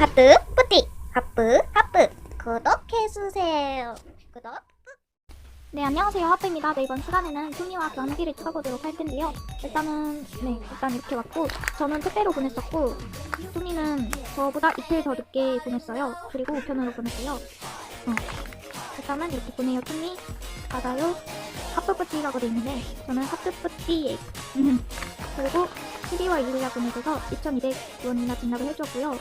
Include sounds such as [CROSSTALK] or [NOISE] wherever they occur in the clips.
하트 뿌띠 하프 하프 구독해주세요 구독 네, 안녕하세요. 하프입니다. 네, 이번 시간에는 투미와 경기를 찍어보도록 할 텐데요. 일단은, 네, 일단 이렇게 왔고, 저는 택배로 보냈었고, 투미는 저보다 이틀 더 늦게 보냈어요. 그리고 우편으로 보냈어요. 어. 일단은 이렇게 보내요. 투미, 받아요. 하프뿌띠라고 돼 있는데, 저는 하프뿌띠. 그리고 12월 2일날 보내줘서 2,200원이나 진납을 해줬고요.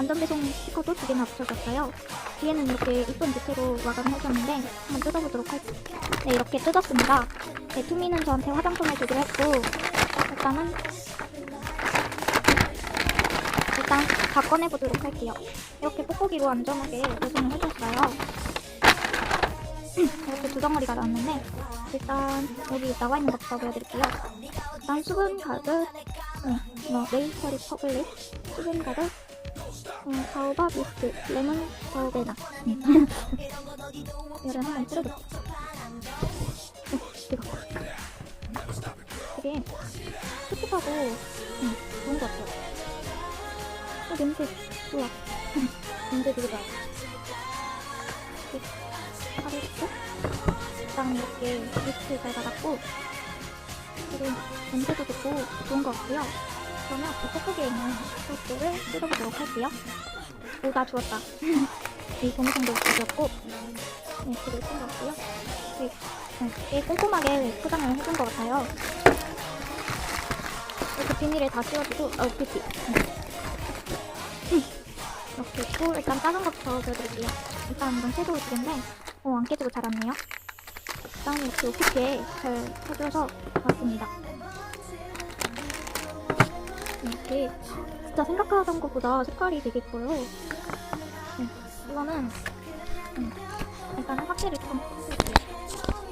안전배송 스티커도 두 개나 붙여줬어요. 뒤에는 이렇게 이쁜 밑으로 마감을 해줬는데 한번 뜯어보도록 할게요. 네 이렇게 뜯었습니다. 네 투미는 저한테 화장품을 주기로 했고 일단은 일단 다 꺼내보도록 할게요. 이렇게 뽁뽁이로 안전하게 배송을 해줬어요. [CLEARS THROAT] 이렇게 두 덩어리가 나왔는데 일단 여기 나와 있는 것부터 보여드릴게요. 일단 수분 가득, 네, 뭐 네이처리 퍼블릭 수분 가득, 어, 바오바 미스트, 레몬 바오베나. 얘를 한번 뿌려볼게요. 어, 이거. 되게 촉촉하고 음, 좋은 것 같아요. 어, 냄새 좋아. 냄새 되게. 이렇게 하루 있고 일단 이렇게 미스트 잘 받았고 그리고 냄새도 좋고 좋은 것 같고요. 그러면 이 뽁뽁이에 있는 소스를 뜯어보도록 할게요. 오, 나 주웠다. 이 고무장도 주었고, 네, 그리고 같고요. 네, 네, 되게 꼼꼼하게 포장을 해준 것 같아요. 이렇게 비닐에 다 씌워주고, 어, 그치. 이렇게 있고, 일단 작은 것부터 보여드릴게요. 일단 이건 섀도우 두 개인데, 어, 안 깨지고 잘 왔네요. 일단 이렇게 오피트에 잘 해줘서 왔습니다. 이렇게 진짜 생각하던 것보다 색깔이 되게 예뻐요. 네, 이거는 음, 일단은 확실히 좀.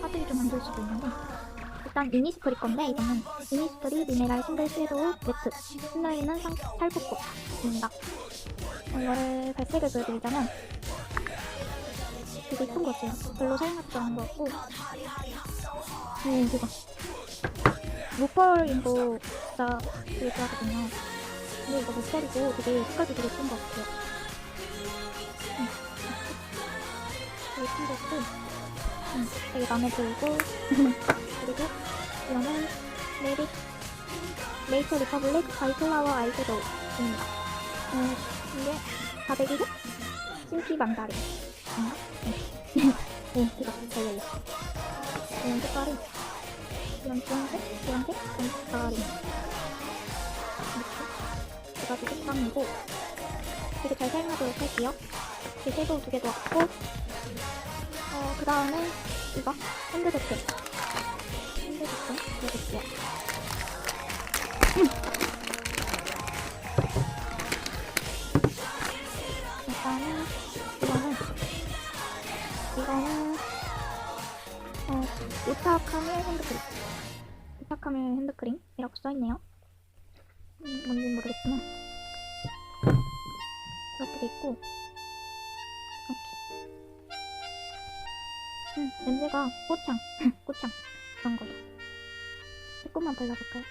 화질이 좀안 좋을 수도 있는데 일단 미니스프리 건데 이거는 미니스프리 미네랄 싱글 섀도우 매트 탈북꽃입니다. 어, 이거를 발색을 보여드리자면 되게 예쁜 것 같아요. 별로 사용하지도 않은 것 같고 네, 이거 로컬인 거 진짜 되게 좋아하거든요. 근데 이거 목걸이고 되게 색깔도 되게 예쁜 것 같아요. 응. 되게 같고, 응, 되게 마음에 들고, [LAUGHS] 그리고 이거는 메리, 메이처 리퍼블릭 바이플라워 아이섀도우입니다. 어, 이게 400이고, 심피 만다린. 인가? 네. 네, 이거 잘 열려. 이런 색깔이 이런 주황색, 주황색, 이런 색깔이. 이렇게. 두 가지 색감이고 되게 잘 사용하도록 할게요. 이렇게 섀도우 두개 넣었고 어, 그 다음에 이거 핸드 제품 핸드 제품 넣어줄게요. 일 어, 우타카밀 핸드크림. 우타카밀 핸드크림이라고 써있네요. 음, 뭔지 모르겠지만. 이렇게 돼 있고. 이렇게. 음, 냄새가 꽃향 꽃향 [LAUGHS] 그런 거예요 조금만 발라볼까요?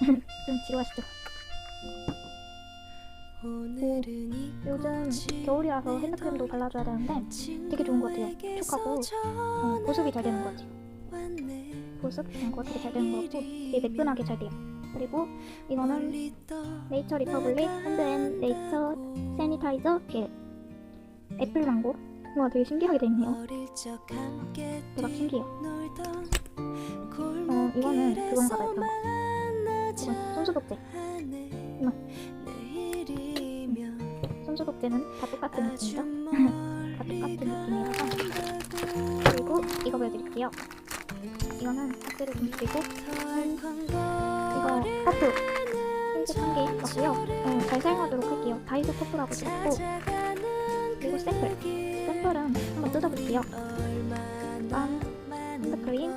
[LAUGHS] 좀 지루하시죠? 요즘 겨울이라서 핸드크림도 발라줘야 되는데 되게 좋은 것 같아요. 촉촉하고 어, 보습이 잘 되는 것 같아요. 보습 이런 거 되게 잘 되는 것 같고 되게 매끈하게 잘 돼요. 그리고 이거는 네이처 리퍼블릭 핸드앤 네이처 세니타이저 겔 애플 망고. 와 되게 신기하게 돼 있네요. 대박 신기해요. 어 이거는 그건가 봐요 그런 거 이건 손수독제 손수독제는 다 똑같은 느낌이죠? [LAUGHS] 다 똑같은 느낌이라서 그리고 이거 보여드릴게요. 이거는 박스를 좀 줄이고 이거 퍼프 흰색 한개 넣고요. 어, 잘 사용하도록 할게요. 다이소 퍼프라고 써있고 그리고 샘플. 샘플은 한번 뜯어볼게요. 일단 핸드크림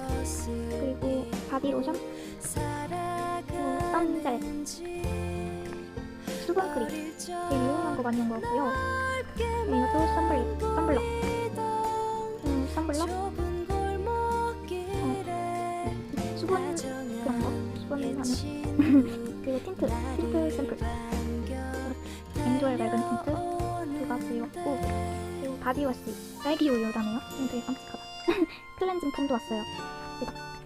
그리고 바디로션. 그리고 썬젤 수분 크림 되게 유용한 거 같고요 네, 이것도 선블, 선블럭 음, 선블럭 어, 수분 수분 그리고 틴트, 틴트 샘플. 엔조의 맑은 틴트 두 가지 왔고 그리고 바디워시 딸기 우유라네요. 음, 되게 깜찍하다. 클렌징 폼도 왔어요.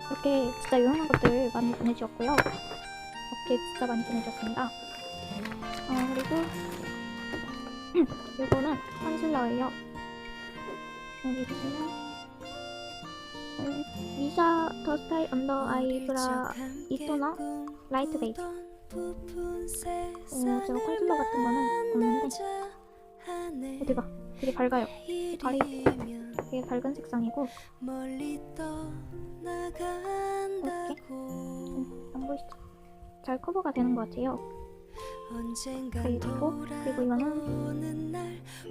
이렇게 진짜 유용한 것들 많이 보내주셨고요. 이렇게 진짜 많이 보내주셨습니다. 어, 그리고 이거는 컨실러예요. 여기 보시면 음, 미샤 더 스타일 언더 아이브라 이토너 라이트 베이스. 어, 제가 컨실러 같은 거는 없는데 어디가 되게 밝아요. 발이 되게 밝은 색상이고 이렇게 음, 안 보이시죠? 잘 커버가 되는 것 같아요. 그리고 그리고 이거는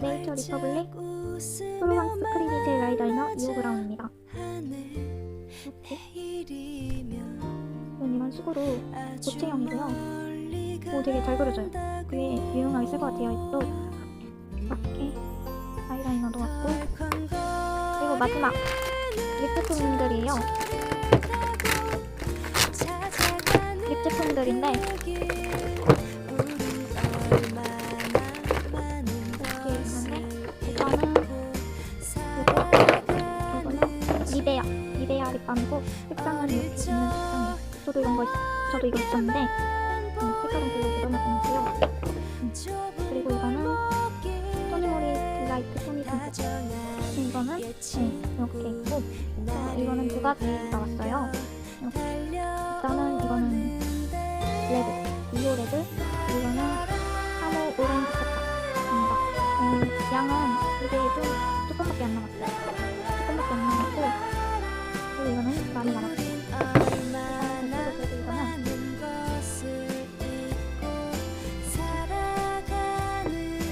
네이처 리퍼블릭 프로방스 2호 브라운입니다. 이렇게 이건 이런 식으로 고체형이고요. 오 되게 잘 그려져요. 되게 유용하게 쓸것 같아요. 또 이렇게 아이라이너도 왔고 그리고 마지막 립 제품들이에요. 립 제품들인데 저도 이런 거 있, 저도 이거 있었는데 음, 색깔은 별로 너무 좋고요. 음, 그리고 이거는 토니모리 딜라이트 토니 틴트 이거는 네, 이렇게 있고 어, 이거는 두 가지 나왔어요. 이렇게. 일단은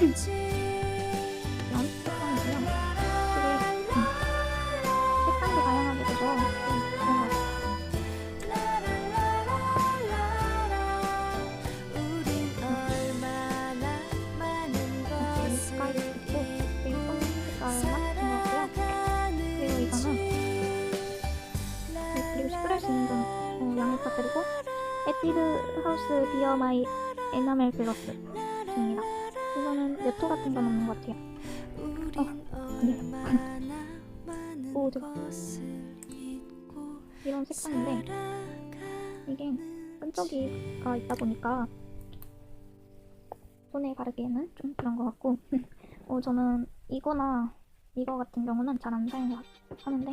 그리고 네, 어, 에뛰드 하우스 비어 마이 에나멜 네 토 같은 건 없는 것 같아요. 어, 네. 오, 대박. 이런 색상인데 이게 끈적이가 있다 보니까 손에 바르기에는 좀 그런 것 같고 [LAUGHS] 어, 저는 이거나 이거 같은 경우는 잘 안 사용하는데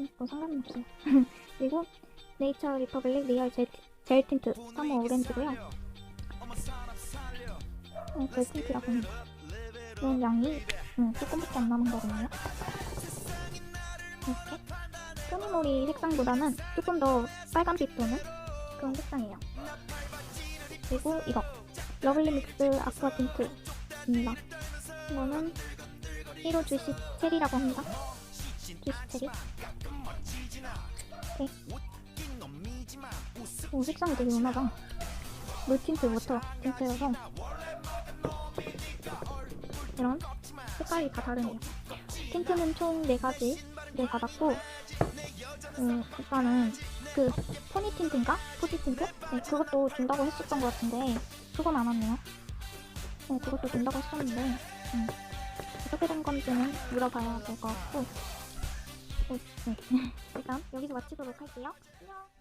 음, 뭐 상관은 없어요. [LAUGHS] 그리고 네이처 리퍼블릭 리얼 젤, 젤 틴트 3호 오렌지고요. 틴트라고 합니다. 이런 양이 음, 조금밖에 안 남은 거거든요. 이렇게 토니모리 색상보다는 조금 더 빨간빛 도는 그런 색상이에요. 그리고 이거 러블리 믹스 아쿠아 틴트입니다. 이거는 1호 주시 체리라고 합니다. 주시 체리. 이렇게. 오 색상이 되게 연하다. 물 틴트, 워터 틴트여서 이런 색깔이 다 다르네요. 틴트는 총 4가지를 받았고 음, 일단은 그 포니 틴트인가? 포지 틴트? 네, 그것도 준다고 했었던 것 같은데 그건 안 왔네요. 어, 그것도 준다고 했었는데 음, 어떻게 된 건지는 물어봐야 될 것 같고 어, 네. [LAUGHS] 일단 여기서 마치도록 할게요. 안녕.